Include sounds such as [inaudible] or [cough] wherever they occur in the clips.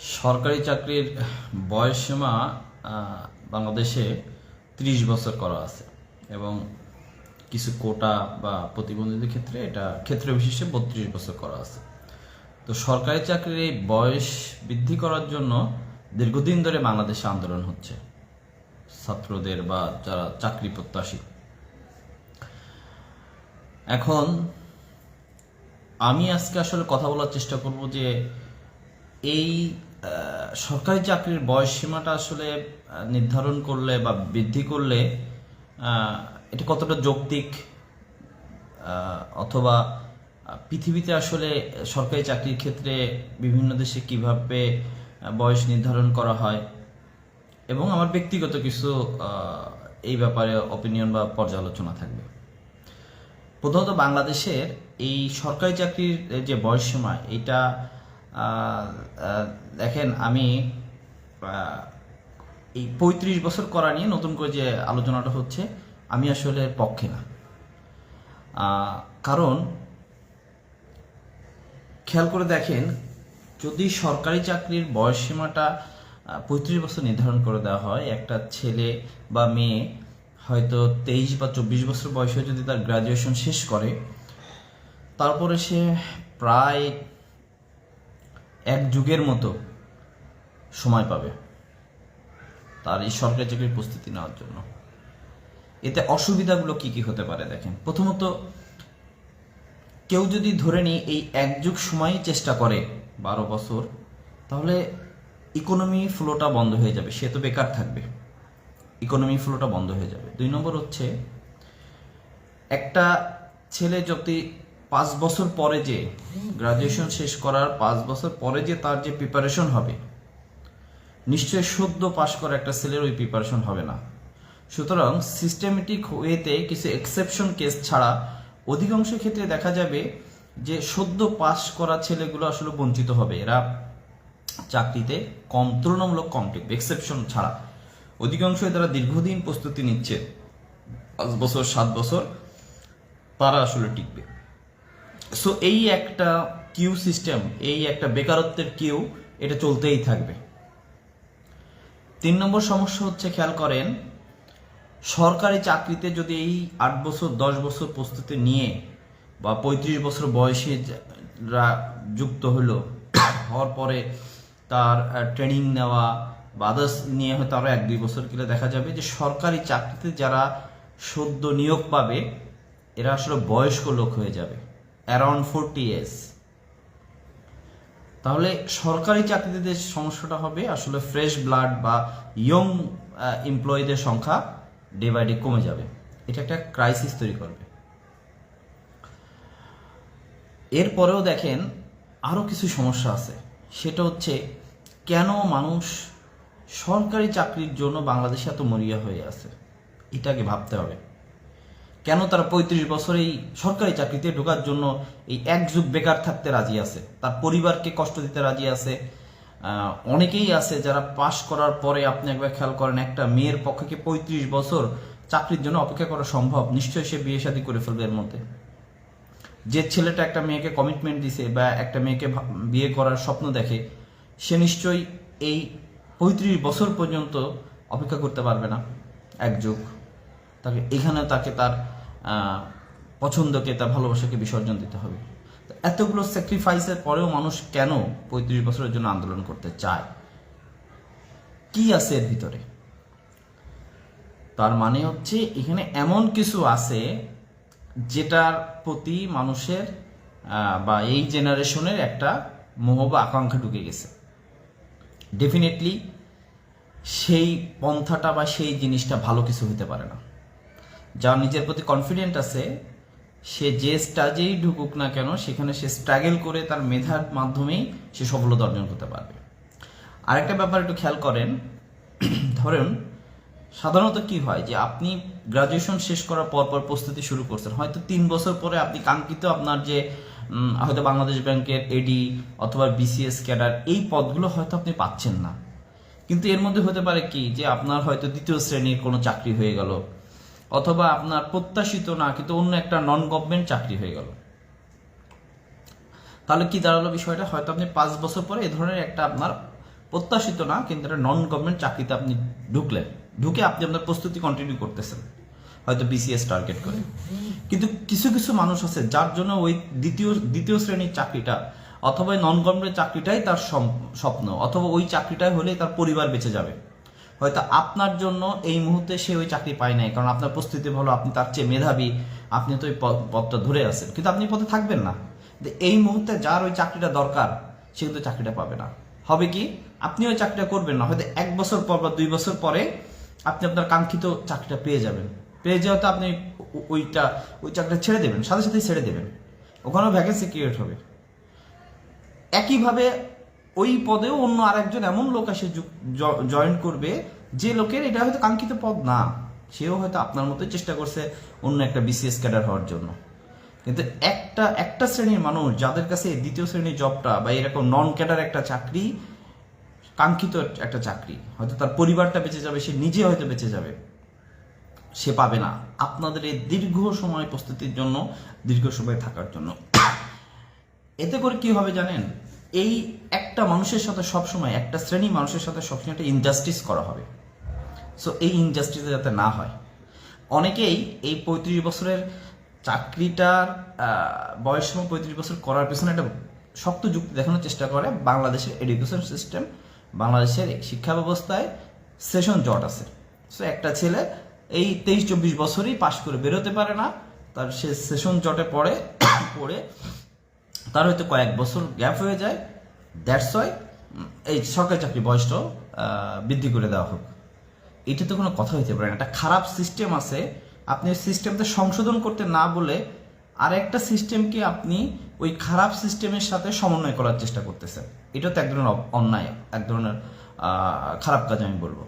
সরকারি চাকরির বয়সসীমা বাংলাদেশে ত্রিশ বছর করা আছে এবং কিছু কোটা বা প্রতিবন্ধীদের ক্ষেত্রে এটা ক্ষেত্র বিশেষে বত্রিশ বছর করা আছে। তো সরকারি চাকরির এই বয়স বৃদ্ধি করার জন্য দীর্ঘদিন ধরে বাংলাদেশে আন্দোলন হচ্ছে ছাত্রদের বা যারা চাকরি প্রত্যাশী। এখন আমি আজকে আসলে কথা বলার চেষ্টা করব যে এই সরকারি চাকরির বয়স সীমাটা আসলে নির্ধারণ করলে বা বৃদ্ধি করলে এটা কতটা যৌক্তিক? অথবা পৃথিবীতে আসলে সরকারি চাকরির ক্ষেত্রে বিভিন্ন দেশে কীভাবে বয়স নির্ধারণ করা হয়? এবং আমার ব্যক্তিগত কিছু এই ব্যাপারে অপিনিয়ন বা পর্যালোচনা থাকবে। প্রধানত বাংলাদেশের এই সরকারি চাকরির যে বয়সসীমা, এটা দেখেন, আমি এই পঁয়ত্রিশ বছর করা নিয়ে নতুন করে যে আলোচনাটা হচ্ছে, আমি আসলে পক্ষে না। কারণ, খেয়াল করে দেখেন, যদি সরকারি চাকরির বয়সসীমাটা পঁয়ত্রিশ বছর নির্ধারণ করে দেওয়া হয়, একটা ছেলে বা মেয়ে হয়তো তেইশ বা চব্বিশ বছর বয়সে যদি তার গ্রাজুয়েশন শেষ করে, তারপরে সে প্রায় এক যুগের মতো সময় পাবে তার এই সরকারি চাকরির প্রস্তুতি নেওয়ার জন্য। এতে অসুবিধাগুলো কি কি হতে পারে দেখেন। প্রথমত, কেউ যদি ধরে নিই এই এক যুগ সময় চেষ্টা করে বারো বছর, তাহলে ইকোনমি ফ্লোটা বন্ধ হয়ে যাবে। সে তো বেকার থাকবে। ইকোনমি ফ্লোটা বন্ধ হয়ে যাবে। দুই নম্বর হচ্ছে, একটা ছেলে যদি পাঁচ বছর পরে যে গ্রাজুয়েশন শেষ করার পাঁচ বছর পরে যে তার যে প্রিপারেশন হবে, নিশ্চয়ই সদ্য পাশ করা একটা ছেলের ওই প্রিপারেশন হবে না। সুতরাং সিস্টেমেটিক ওয়েতে কিছু এক্সেপশন কেস ছাড়া অধিকাংশ ক্ষেত্রে দেখা যাবে যে সদ্য পাশ করা ছেলেগুলো আসলে বঞ্চিত হবে। এরা চাকরিতে কম, তুলনামূলক কম টিকবে এক্সেপশন ছাড়া। অধিকাংশই তারা দীর্ঘদিন প্রস্তুতি নিচ্ছে, পাঁচ বছর, সাত বছর, তারা আসলে টিকবে। সো এই একটা কিউ সিস্টেম এই একটা বেকারত্বের কিউ এটা চলতেই থাকবে। তিন নম্বর সমস্যা হচ্ছে খেয়াল করেন, সরকারি চাকরিতে যদি এই আট বছর, দশ বছর প্রস্তুতি নিয়ে বা পঁয়ত্রিশ বছর বয়সে যুক্ত হলো, হওয়ার পরে তার ট্রেনিং নেওয়া বা আদার্স নিয়ে হয়তো আরও এক দুই বছর গেলে দেখা যাবে যে সরকারি চাকরিতে যারা সদ্য নিয়োগ পাবে, এরা আসলে বয়স্ক লোক হয়ে যাবে। অ্যারাউন্ড ফোরটি ইয়ার্স তাহলে সরকারি চাকরিতে সমস্যাটা হবে, আসলে ফ্রেশ ব্লাড বা ইয়ং এমপ্লয়ীদের সংখ্যা ডে বাই ডে কমে যাবে। এটা একটা ক্রাইসিস তৈরি করবে। এরপরেও দেখেন আরও কিছু সমস্যা আছে। সেটা হচ্ছে, কেন মানুষ সরকারি চাকরির জন্য বাংলাদেশে এত মরিয়া হয়ে আছে? এটাকে ভাবতে হবে। কেন তারা পঁয়ত্রিশ বছর এই সরকারি চাকরিতে ঢোকার জন্য এই এক যুগ বেকার থাকতে রাজি আছে? তার পরিবারকে কষ্ট দিতে রাজি আছে? অনেকেই আছে যারা পাশ করার পরে আপনি একবার খেয়াল করেন, একটা মেয়ের পক্ষে কি পঁয়ত্রিশ বছর চাকরির জন্য অপেক্ষা করা সম্ভব? নিশ্চয়ই সে বিয়ে শাদী করে ফেলবে এর মধ্যে। যে ছেলেটা একটা মেয়েকে কমিটমেন্ট দিছে বা একটা মেয়েকে বিয়ে করার স্বপ্ন দেখে, সে নিশ্চয়ই এই পঁয়ত্রিশ বছর পর্যন্ত অপেক্ষা করতে পারবে না। এক যুগ। তাকে এখানে তাকে তার পছন্দকে তার ভালোবাসাকে বিসর্জন দিতে হবে। এতগুলো স্যাক্রিফাইসের পরেও মানুষ কেন পঁয়ত্রিশ বছরের জন্য আন্দোলন করতে চায়? কি আছে এর ভিতরে? তার মানে হচ্ছে এখানে এমন কিছু আছে যেটার প্রতি মানুষের বা এই জেনারেশনের একটা মোহ বা আকাঙ্ক্ষা ঢুকে গেছে। ডেফিনেটলি সেই পন্থাটা বা সেই জিনিসটা ভালো কিছু হতে পারে না। যার নিজের প্রতি কনফিডেন্ট আছে, সে যে স্টাজেই ঢুকুক না কেন, সেখানে সে স্ট্রাগল করে তার মেধার মাধ্যমেই সে সফলতা অর্জন করতে পারবে। আরেকটা ব্যাপার একটু খেয়াল করেন, ধরেন, সাধারণত কি হয় যে আপনি গ্রাজুয়েশন শেষ করার পর পর প্রস্তুতি শুরু করছেন, হয়তো তিন বছর পরে আপনি কাঙ্ক্ষিত আপনার যে হয়তো বাংলাদেশ ব্যাংকের এডি অথবা বিসিএস ক্যাডার, এই পদগুলো হয়তো আপনি পাচ্ছেন না। কিন্তু এর মধ্যে হতে পারে কি যে আপনার হয়তো দ্বিতীয় শ্রেণির কোনো চাকরি হয়ে গেল অথবা আপনার প্রত্যাশিত না, কিন্তু অন্য একটা নন গভর্নমেন্ট চাকরি হয়ে গেল। তাহলে কি দাঁড়াল বিষয়টা? হয়তো আপনি পাঁচ বছর পরে এ ধরনের একটা আপনার প্রত্যাশিত না, কিন্তু একটা নন গভর্নমেন্ট চাকরিতে আপনি ঢুকলেন। ঢুকে আপনি আপনার প্রস্তুতি কন্টিনিউ করতেছেন, হয়তো বিসিএস টার্গেট করে। কিন্তু কিছু কিছু মানুষ আছে যার জন্য ওই দ্বিতীয় দ্বিতীয় শ্রেণির চাকরিটা অথবা নন গভর্নমেন্ট চাকরিটাই তার স্বপ্ন, অথবা ওই চাকরিটাই হলে তার পরিবার বেঁচে যাবে। হয়তো আপনার জন্য এই মুহূর্তে সে ওই চাকরি পায় নাই। কারণ আপনার প্রস্তুতি ভালো, আপনি তার চেয়ে মেধাবী, আপনি তো ওই পদ- পদটা ধরে আছেন। কিন্তু আপনি পদে থাকবেন না। এই মুহূর্তে যার ওই চাকরিটা দরকার, সে কিন্তু চাকরিটা পাবে না। হবে কি? আপনি ওই চাকরিটা করবেন না। হয়তো এক বছর পর বা দুই বছর পরে আপনি আপনার কাঙ্ক্ষিত চাকরিটা পেয়ে যাবেন। পেয়ে যাওয়াতে আপনি ওইটা, ওই চাকরিটা ছেড়ে দেবেন, সাথে সাথে ছেড়ে দেবেন। ওখানেও ভ্যাকেন্সি ক্রিয়েট হবে। একইভাবে ওই পদেও অন্য আরেকজন এমন লোক এসে জয়েন করবে, যে লোকের এটা হয়তো কাঙ্ক্ষিত পদ না। সেও হয়তো আপনার মতোই চেষ্টা করছে অন্য একটা বিসিএস ক্যাডার হওয়ার জন্য। কিন্তু একটা একটা শ্রেণির মানুষ যাদের কাছে দ্বিতীয় শ্রেণির জবটা বা এরকম নন ক্যাডার একটা চাকরি, কাঙ্ক্ষিত একটা চাকরি, হয়তো তার পরিবারটা বেঁচে যাবে, সে নিজে হয়তো বেঁচে যাবে, সে পাবে না। আপনাদের এই দীর্ঘ সময় প্রস্তুতির জন্য, দীর্ঘ সময় থাকার জন্য। এতে করে কি হবে জানেন? এই একটা মানুষের সাথে সবসময়, একটা শ্রেণি মানুষের সাথে সবসময় একটা ইনজাস্টিস করা হবে। সো এই ইনজাস্টিস যাতে না হয়। অনেকেই এই পঁয়ত্রিশ বছরের চাকরিটার বয়স সময় পঁয়ত্রিশ বছর করার পেছনে একটা শক্ত যুক্তি দেখানোর চেষ্টা করে, বাংলাদেশের এডুকেশন সিস্টেম বাংলাদেশের শিক্ষা ব্যবস্থায় সেশন জট আছে। সো একটা ছেলে এই তেইশ চব্বিশ বছরই পাশ করে বেরোতে পারে না, তার সে সেশন জটে পড়ে [coughs] পড়ে তার হয়তো কয়েক বছর গ্যাপ হয়ে যায় দ্যাটস ওয়াই এই সরকারি চাকরি বয়সটাও বৃদ্ধি করে দেওয়া হোক। এটা তো কোনো কথা হইতে পারে না। একটা খারাপ সিস্টেম আছে, আপনি সিস্টেমটা সংশোধন করতে না বলে আর একটা সিস্টেমকে আপনি ওই খারাপ সিস্টেমের সাথে সমন্বয় করার চেষ্টা করতেছেন। এটা তো এক ধরনের অন্যায়, এক ধরনের খারাপ কাজ আমি বলব।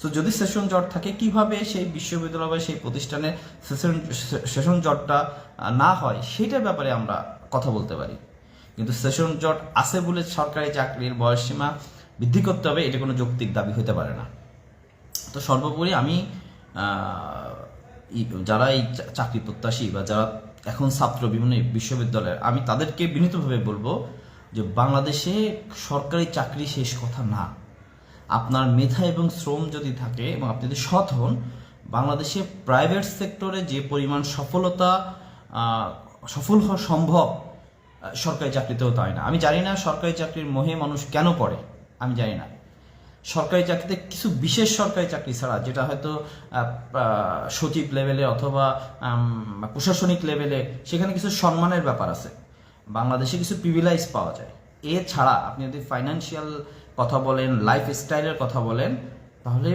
সো যদি সেশন জট থাকে, কীভাবে সেই বিশ্ববিদ্যালয় বা সেই প্রতিষ্ঠানে সেশন সেশন জটটা না হয়, সেটার ব্যাপারে আমরা কথা বলতে পারি। কিন্তু সেশন জট আছে বলে সরকারি চাকরির বয়সসীমা বৃদ্ধি করতে হবে, এটা কোনো যৌক্তিক দাবি হতে পারে না। তো সর্বোপরি আমি যারা এই চাকরি প্রত্যাশী বা যারা এখন ছাত্র বিভিন্ন বিশ্ববিদ্যালয়ের, আমি তাদেরকে বিনীতভাবে বলব যে বাংলাদেশে সরকারি চাকরি শেষ কথা না। আপনার মেধা এবং শ্রম যদি থাকে এবং আপনি যদি সৎ হন, বাংলাদেশে প্রাইভেট সেক্টরে যে পরিমাণ সফলতা সফল হওয়া সম্ভব সরকারি চাকরিতেও তাই না? আমি জানি না সরকারি চাকরির মোহে মানুষ কেন পড়ে, আমি জানি না। সরকারি চাকরিতে কিছু বিশেষ সরকারি চাকরি ছাড়া, যেটা হয়তো সচিব লেভেলে অথবা প্রশাসনিক লেভেলে, সেখানে কিছু সম্মানের ব্যাপার আছে। বাংলাদেশে কিছু প্রিভিলাইজ পাওয়া যায়। এছাড়া আপনি যদি ফাইন্যান্সিয়াল কথা বলেন লাইফ স্টাইলের কথা বলেন, তাহলে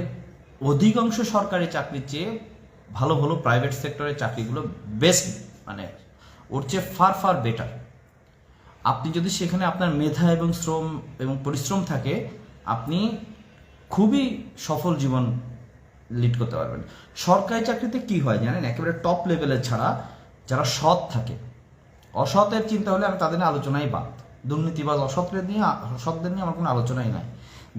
অধিকাংশ সরকারি চাকরির চেয়ে ভালো ভালো প্রাইভেট সেক্টরের চাকরিগুলো বেস্ট মানে ওর চেয়ে ফার ফার বেটার আপনি যদি সেখানে আপনার মেধা এবং শ্রম এবং পরিশ্রম থাকে, আপনি খুবই সফল জীবন লিড করতে পারবেন। সরকারি চাকরিতে কি হয় জানেন? একেবারে টপ লেভেলের ছাড়া যারা সৎ থাকে। অসতের চিন্তা হলে আমি তাদের নিয়ে আলোচনাই বাদ। দুর্নীতিবাজ অসতের নিয়ে অসৎদের নিয়ে আমার কোনো আলোচনাই নাই।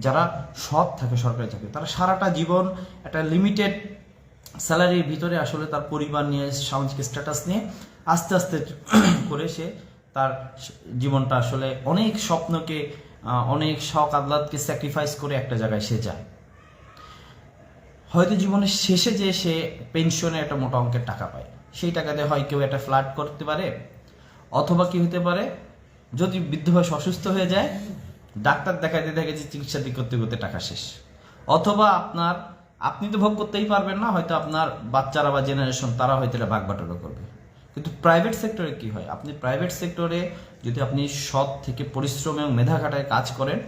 যারা সৎ থাকে সরকারি চাকরি, তারা সারাটা জীবন একটা লিমিটেড স্যালারির ভিতরে আসলে তার পরিবার নিয়ে, সামাজিক স্ট্যাটাস নিয়ে আস্তে আস্তে [clears throat] করে সে তার জীবনটা আসলে অনেক স্বপ্নকে অনেক শখ আহ্লাদকে স্যাক্রিফাইস করে একটা জায়গায় সে যায়। হয়তো জীবনের শেষে যে সে পেনশনে একটা মোটা অঙ্কের টাকা পায়, সেই টাকাতে হয় কেউ একটা ফ্ল্যাট করতে পারে, অথবা কি হতে পারে, যদি বৃদ্ধ বয়স অসুস্থ হয়ে যায়, ডাক্তার দেখাতে দেখে যে চিকিৎসা দিক করতে করতে টাকা শেষ। অথবা আপনার, আপনি তো ভোগ করতেই পারবেন না, হয়তো আপনার বাচ্চারা বা জেনারেশন তারা হয়তো এটা ভাগ বাটোয়ারা করবে। কিন্তু প্রাইভেট সেক্টরে কি হয়? আপনি প্রাইভেট সেক্টরে যদি আপনি সৎ থেকে পরিশ্রম এবং মেধা খাটায় কাজ করেন,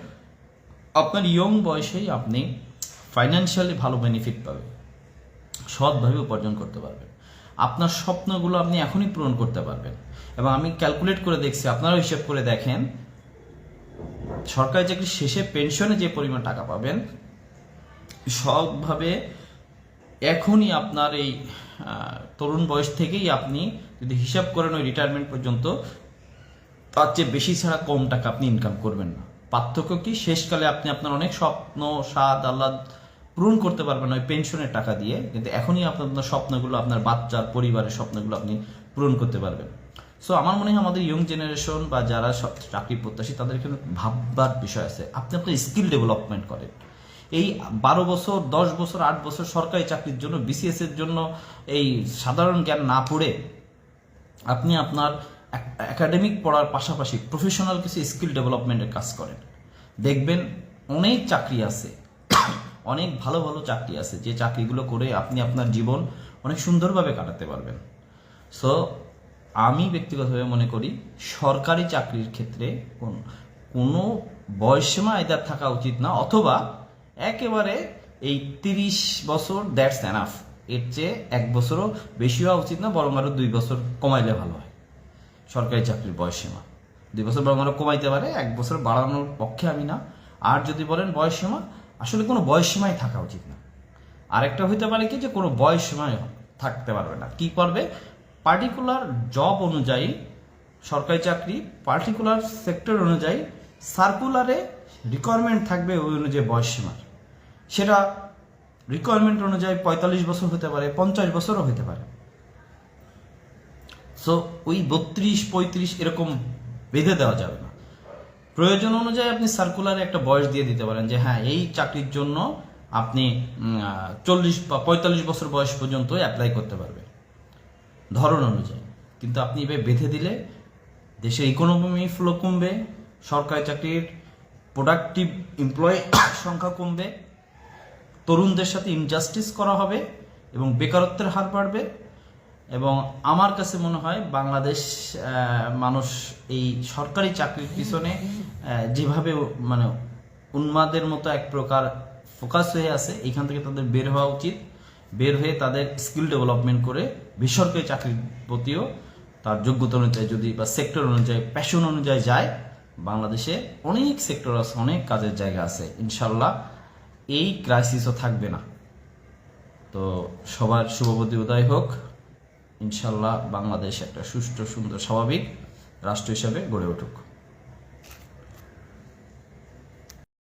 আপনার ইয়ং বয়সেই আপনি ফাইন্যান্সিয়ালি ভালো বেনিফিট পাবেন। সৎভাবে উপার্জন করতে পারবেন। আপনার স্বপ্নগুলো আপনি এখনই পূরণ করতে পারবেন। এবং আমি ক্যালকুলেট করে দেখছি, আপনারাও হিসেব করে দেখেন, সরকারি চাকরির শেষে পেনশনে যে পরিমাণ টাকা পাবেন সবভাবে এখনই আপনার এই তরুণ বয়স থেকেই আপনি যদি হিসাব করেন ওই রিটায়ারমেন্ট পর্যন্ত, তার চেয়ে বেশি ছাড়া কম টাকা আপনি ইনকাম করবেন না। পার্থক্য কি? শেষকালে আপনি আপনার অনেক স্বপ্ন, স্বাদ, আহ্লাদ পূরণ করতে পারবেন ওই পেনশনের টাকা দিয়ে, কিন্তু এখনই আপনার আপনার স্বপ্নগুলো, আপনার বাচ্চার পরিবারের স্বপ্নগুলো আপনি পূরণ করতে পারবেন। সো আমার মনে হয় আমাদের ইয়ং জেনারেশন বা যারা চাকরি প্রত্যাশী, তাদের এখানে ভাববার বিষয় আছে। আপনি আপনার স্কিল ডেভেলপমেন্ট করেন। এই বারো বছর, দশ বছর, আট বছর সরকারি চাকরির জন্য বিসিএস এর জন্য এই সাধারণ জ্ঞান না পড়ে আপনি আপনার একাডেমিক পড়ার পাশাপাশি প্রফেশনাল কিছু স্কিল ডেভেলপমেন্টের কাজ করেন। দেখবেন অনেক চাকরি আছে, অনেক ভালো ভালো চাকরি আছে, যে চাকরিগুলো করে আপনি আপনার জীবন অনেক সুন্দরভাবে কাটাতে পারবেন। সো আমি ব্যক্তিগতভাবে মনে করি সরকারি চাকরির ক্ষেত্রে কোন, কোনো বয়সীমা এদার থাকা উচিত না, অথবা একেবারে এই তিরিশ বছর দ্যাটস এনাফ এর চেয়ে এক বছরও বেশি হওয়া উচিত না, বরং আরও দুই বছর কমাইলে ভালো হয়। সরকারি চাকরির বয়সসীমা। দুই বছর বরং আরও কমাইতে পারে, এক বছর বাড়ানোর পক্ষে আমি না। আর যদি বলেন বয়সসীমা, আসলে কোনো বয়সসীমাই থাকা উচিত না। আরেকটা হইতে পারে কি যে কোনো বয়সসীমায় থাকতে পারবে না। কি করবে? পার্টিকুলার জব অনুযায়ী সরকারি চাকরি পার্টিকুলার সেক্টর অনুযায়ী সার্কুলারে রিকোয়ারমেন্ট থাকবে ওই অনুযায়ী বয়সসীমার সেটা রিকোয়ারমেন্ট অনুযায়ী পঁয়তাল্লিশ বছর হতে পারে, পঞ্চাশ বছরও হতে পারে। সো ওই বত্রিশ, পঁয়ত্রিশ এরকম বেঁধে দেওয়া যাবে না। প্রয়োজন অনুযায়ী আপনি সার্কুলারে একটা বয়স দিয়ে দিতে পারেন যে হ্যাঁ এই চাকরির জন্য আপনি চল্লিশ বা পঁয়তাল্লিশ বছর বয়স পর্যন্ত অ্যাপ্লাই করতে পারবেন। ধরন অনুযায়ী। কিন্তু আপনি এভাবে বেঁধে দিলে দেশের ইকোনমি ফ্লো কমবে, সরকারি চাকরির প্রোডাক্টিভ এমপ্লয় সংখ্যা কমবে, তরুণদের সাথে ইনজাস্টিস করা হবে এবং বেকারত্বের হার বাড়বে এবং আমার কাছে মনে হয় বাংলাদেশ মানুষ এই সরকারি চাকরির পিছনে যেভাবে মানে উন্মাদের মতো এক প্রকার ফোকাস হয়ে আছে, এখান থেকে তাদের বের হওয়া উচিত। বের হয়ে তাদের স্কিল ডেভেলপমেন্ট করে বেসরকারি চাকরির প্রতিও তার যোগ্যতা অনুযায়ী যদি বা সেক্টর অনুযায়ী প্যাশন অনুযায়ী যায় বাংলাদেশে অনেক সেক্টর আছে, অনেক কাজের জায়গা আছে। ইনশাল্লাহ এই ক্রাইসিসও থাকবে না। তো সবার শুভবতী উদয় হোক। ইনশাল্লাহ বাংলাদেশ একটা সুষ্ঠু, সুন্দর, স্বাভাবিক রাষ্ট্র হিসাবে গড়ে উঠুক।